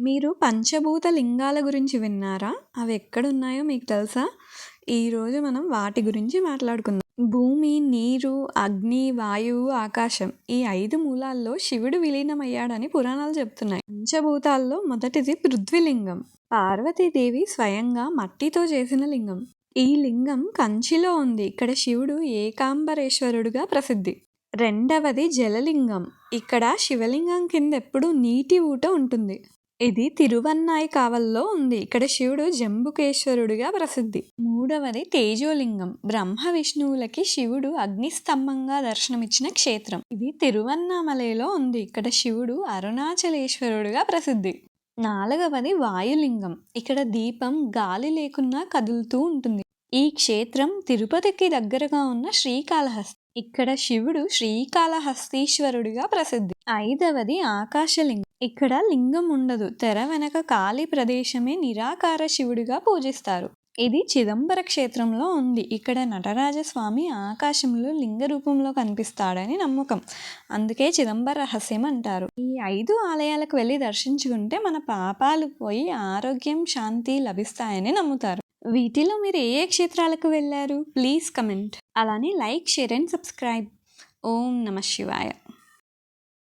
మీరు పంచభూత లింగాల గురించి విన్నారా? అవి ఎక్కడున్నాయో మీకు తెలుసా? ఈరోజు మనం వాటి గురించి మాట్లాడుకుందాం. భూమి నీరు అగ్ని వాయువు ఆకాశం ఈ ఐదు మూలాల్లో శివుడు విలీనమయ్యాడని పురాణాలు చెప్తున్నాయి. పంచభూతాల్లో మొదటిది పృథ్వీలింగం. పార్వతీదేవి స్వయంగా మట్టితో చేసిన లింగం. ఈ లింగం కంచిలో ఉంది. ఇక్కడ శివుడు ఏకాంబరేశ్వరుడుగా ప్రసిద్ధి. రెండవది జలలింగం. ఇక్కడ శివలింగం కింద ఎప్పుడు నీటి ఊట ఉంటుంది. ఇది తిరువన్నాయి కావల్లో ఉంది. ఇక్కడ శివుడు జంబుకేశ్వరుడుగా ప్రసిద్ధి. మూడవది తేజోలింగం. బ్రహ్మ విష్ణువులకి శివుడు అగ్నిస్తంభంగా దర్శనమిచ్చిన క్షేత్రం. ఇది తిరువన్నామలలో ఉంది. ఇక్కడ శివుడు అరుణాచలేశ్వరుడుగా ప్రసిద్ధి. నాలుగవది వాయులింగం. ఇక్కడ దీపం గాలి లేకున్నా కదులుతూ ఉంటుంది. ఈ క్షేత్రం తిరుపతికి దగ్గరగా ఉన్న శ్రీకాళహస్తి. ఇక్కడ శివుడు శ్రీకాళహస్తీశ్వరుడిగా ప్రసిద్ధి. ఐదవది ఆకాశలింగం. ఇక్కడ లింగం ఉండదు. తెర వెనక ఖాళీ ప్రదేశమే నిరాకార శివుడిగా పూజిస్తారు. ఇది చిదంబర క్షేత్రంలో ఉంది. ఇక్కడ నటరాజస్వామి ఆకాశంలో లింగ రూపంలో కనిపిస్తాడని నమ్మకం. అందుకే చిదంబర రహస్యం అంటారు. ఈ ఐదు ఆలయాలకు వెళ్ళి దర్శించుకుంటే మన పాపాలు పోయి ఆరోగ్యం శాంతి లభిస్తాయని నమ్ముతారు. వీటిలో మీరు ఏ ఏ క్షేత్రాలకు వెళ్ళారు? Please comment. అలానే లైక్ షేర్ అండ్ సబ్స్క్రైబ్. ఓం నమ శివాయ.